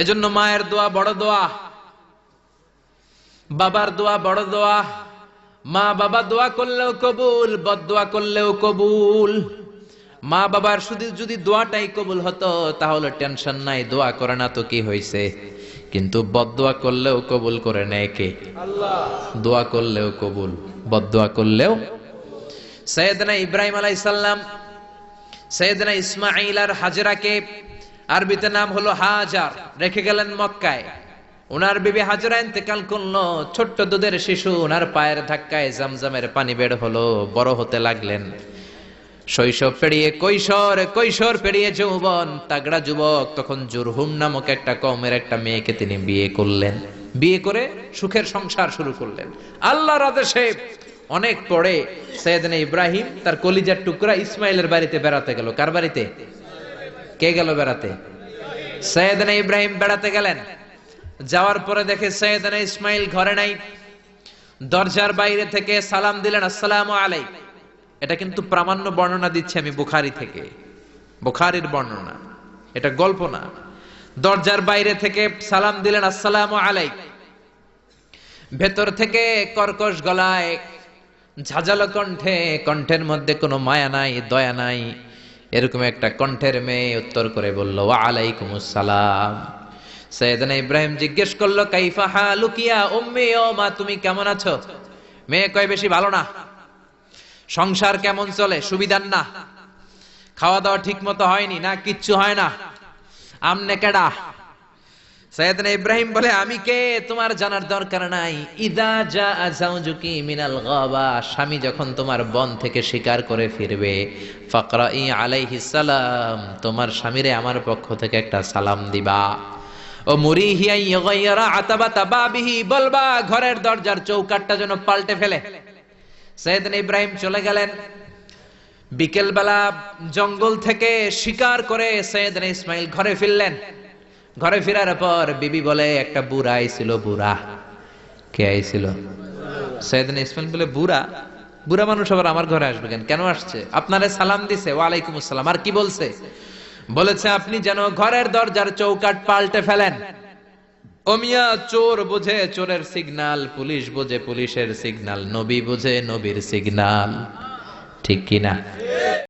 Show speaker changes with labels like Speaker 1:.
Speaker 1: এজন্য মায়ের দোয়া বড় দোয়া, বাবার দোয়া বড় দোয়া, মা বাবা দোয়া করলেও কবুল, বদ দোয়া করলেও কবুল। মা বাবার শুধু যদি দোয়াটাই কবুল হতো, তাহলে টেনশন নাই, দোয়া করে না তো কি হয়েছে কিন্তু বদদোয়া করলেও কবুল করে নেয় কে? দোয়া করলেও কবুল বদদোয়া করলেও। সৈয়দনা ইব্রাহিম আলাইসাল্লাম সৈয়দনা ইসমাইল আর হাজরাকে আরবিতে নাম হলো হাজার, রেখে গেলেন মক্কায়। ওনার বিবি হাজরা ইন্তেকাল করল, ছোট্ট দুধের শিশু ওনার পায়ের ধাক্কায় জামজামের পানি বের হলো, বড় হতে লাগলেন। শৈশব পেরিয়ে কৈশোর কৈশোর পেরিয়ে যৌবন, তাগড়া যুবক, তখন জুরহুম নামক একটা কমের একটা মেয়েকে তিনি বিয়ে করলেন। বিয়ে করে সুখের সংসার শুরু করলেন। আল্লাহর আদেশে অনেক পরে সৈয়দনা ইব্রাহিম তার কলিজার টুকরা ইসমাইলের বাড়িতে বেড়াতে গেল। কার বাড়িতে? কে গেল বেড়াতে? সৈয়দনা ইব্রাহিম বেড়াতে গেলেন। যাওয়ার পরে দেখে সৈয়দনা ইসমাইল ঘরে নাই। দরজার বাইরে থেকে সালাম দিলেন, আসসালামু আলাইক। এটা কিন্তু প্রামাণ্য বর্ণনা দিচ্ছি আমি বুখারি থেকে। বুখারির বর্ণনা। এটা গল্প না। দরজার বাইরে থেকে সালাম দিলেন, আসসালামু আলাইক। ভেতর থেকে কর্কশ গলায় ঝাঁঝালো কণ্ঠে, কণ্ঠের মধ্যে কোনো মায়া নাই, দয়া নাই। এরকম একটা কণ্ঠের মেয়ে উত্তর করে বলল আলাইকুম আসসালাম সৈয়দনা ইব্রাহিম জিজ্ঞেস করল, কাইফা হালুকিয়া উম্মি, ও মা, তুমি কেমন আছো? মেয়ে কয়, বেশি ভালো না। সংসার কেমন চলে? সুবিধার না। খাওয়া দাওয়া ঠিক মতো হয়নি না, কিচ্ছু হয় না। আমনে কেডা? সৈয়দনা ইব্রাহিম বলে, আমি কে? তোমার জানার দরকার নাই। ইদা যা আজাউজুকি মিনাল গাবা। স্বামী যখন তোমার বন থেকে শিকার করে ফিরবে ফাকরা ই আলাইহিস সালাম, তোমার স্বামীরে আমার পক্ষ থেকে একটা সালাম দিবা। ও মুরিহিয়া ইয়গাইয়ারা আতাবা তাবাবিহি, বলবা, ঘরের দরজার চৌকাটটা যেন পাল্টে ফেলে। সৈয়দিন ইব্রাহিম চলে গেলেন। বিকেলবেলা জঙ্গল থেকে শিকার করে সৈয়দিন ইসমাইল ঘরে ফিরলেন। ঘরে ফেরার পর বিবি বলে, একটা বুড়া আইছিল, বুড়া। কে আইছিল? সৈয়দিন ইসমাইল বলে, বুড়া? বুড়া মানুষ আবার আমার ঘরে আসবে কেন? কেন আসছে? আপনারে সালাম দিছে, ওয়ালাইকুম আসসালাম, আর কি বলছে? বলেছে, আপনি যেন ঘরের দরজার চৌকাট পাল্টে ফেলেন। অমিয়া চোর বোঝে চোরের সিগনাল পুলিশ বোঝে পুলিশের সিগনাল নবী বোঝে নবীর সিগনাল ঠিক কিনা?